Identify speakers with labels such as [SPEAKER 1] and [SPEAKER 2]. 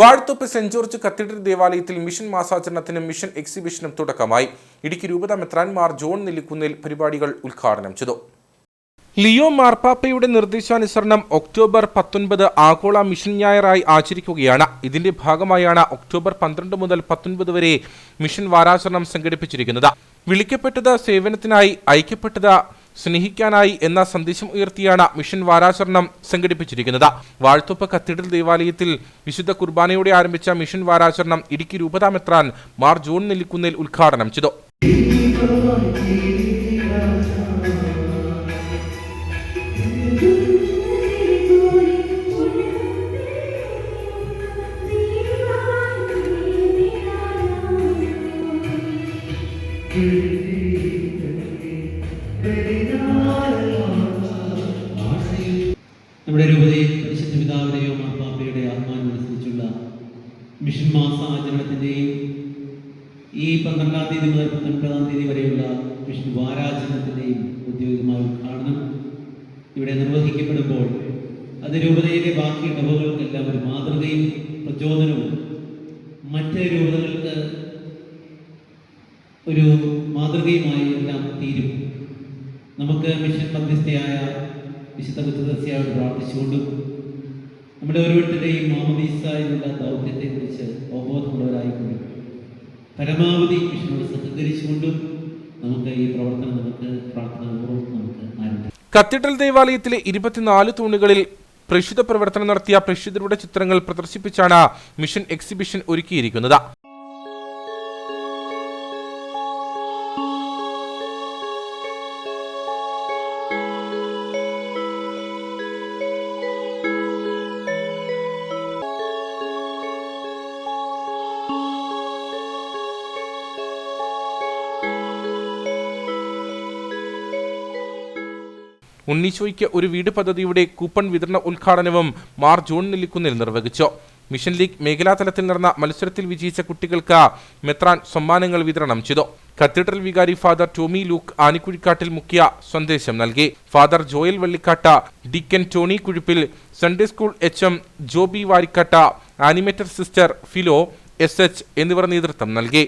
[SPEAKER 1] വാഴ്ത്തൊപ്പ് saint George cathedral ദേവാലയത്തിൽ mission മാസാചരണത്തിനും mission എക്സിബിഷനും തുടക്കമായി. ഇടുക്കി രൂപത മെത്രാൻമാർ ജോൺ നെല്ലിക്കുന്നിൽ പരിപാടികൾ ഉദ്ഘാടനം ചെയ്തു. ലിയോ മാർപ്പാപ്പയുടെ നിർദ്ദേശാനുസരണം ഒക്ടോബർ പത്തൊൻപത് ആഗോള മിഷൻ ഞായറായി ആചരിക്കുകയാണ്. ഇതിന്റെ ഭാഗമായാണ് ഒക്ടോബർ പന്ത്രണ്ട് മുതൽ പത്തൊൻപത് വരെ മിഷൻ വാരാചരണം സംഘടിപ്പിച്ചിരിക്കുന്നത്. വിളിക്കപ്പെട്ടത് സേവനത്തിനായി ഐക്യപ്പെട്ടത് സ്നേഹിക്കാനായി എന്ന സന്ദേശം ഉയർത്തിയാണ് മിഷൻ വാരാചരണം സംഘടിപ്പിച്ചിരിക്കുന്നത്. വാഴ്ത്തുപ്പ് കത്തീഡ്രൽ ദേവാലയത്തിൽ വിശുദ്ധ കുർബാനയോടെ ആരംഭിച്ച മിഷൻ വാരാചരണം ഇടുക്കി രൂപതാ മെത്രാൻ മാർ ജോൺ നെല്ലിക്കുന്നിൽ ഉദ്ഘാടനം ചെയ്തു.
[SPEAKER 2] നമ്മുടെ രൂപതയിൽ പരിശുദ്ധ പിതാവിനെയോ മാർപ്പാപ്പയുടെ ആത്മാവിനനുസരിച്ചുള്ള മിഷൻ മാസ ആചരണത്തിന്റെയും ഈ പന്ത്രണ്ടാം തീയതി മുതൽ പത്തൊൻപതാം തീയതി വരെയുള്ള മിഷൻ വാരാചരണത്തിന്റെയും ഔദ്യോഗികമായ ഉദ്ഘാടനം ഇവിടെ നിർവഹിക്കപ്പെടുമ്പോൾ അത് രൂപതയിലെ ബാക്കി ഇടവുകൾക്കെല്ലാം ഒരു മാതൃകയും പ്രചോദനവും മറ്റ് രൂപതകൾക്ക് ഒരു മാതൃകയുമായി എല്ലാം തീരും. നമുക്ക് മിഷൻ മധ്യസ്ഥയായ വിശുദ്ധ ബുദ്ധദസ്യയോട് പ്രാർത്ഥിച്ചുകൊണ്ടും നമ്മുടെ ഓരോരുത്തരുടെയും മാമദീസായുള്ള ദൗത്യത്തെക്കുറിച്ച് അവബോധമുള്ളവരായിക്കൊണ്ടും പരമാവധി മിഷനോട് സഹകരിച്ചുകൊണ്ടും നമുക്ക് ഈ പ്രവർത്തനം നമുക്ക് പ്രാർത്ഥനാപൂർവം നമുക്ക് ആരംഭിക്കാം.
[SPEAKER 1] കത്തീഡ്രൽ ദേവാലയത്തിലെ ഇരുപത്തിനാല് തൂണുകളിൽ പ്രേക്ഷിത പ്രവർത്തനം നടത്തിയ പ്രഷിതരുടെ ചിത്രങ്ങൾ പ്രദർശിപ്പിച്ചാണ് മിഷൻ എക്സിബിഷൻ ഒരുക്കിയിരിക്കുന്നത്. ഉണ്ണീശോയ്ക്ക് ഒരു വീട് പദ്ധതിയുടെ കൂപ്പൺ വിതരണ ഉദ്ഘാടനവും മാർ ജോൺ നെല്ലിക്കുന്നിൽ നിർവഹിച്ചു. മിഷൻ ലീഗ് മേഖലാതലത്തിൽ നടന്ന മത്സരത്തിൽ വിജയിച്ച കുട്ടികൾക്ക് മെത്രാൻ സമ്മാനങ്ങൾ വിതരണം ചെയ്തു. കത്തീഡ്രൽ വികാരി ഫാദർ ടോമി ലൂക്ക് ആനിക്കുഴിക്കാട്ടിൽ മുഖ്യ സന്ദേശം നൽകി. Father Joel Vallikatta deacon Tony Kuzhippil Sunday school H M Joby Varikkatta animator sister Philo S H എന്നിവർ നേതൃത്വം നൽകി.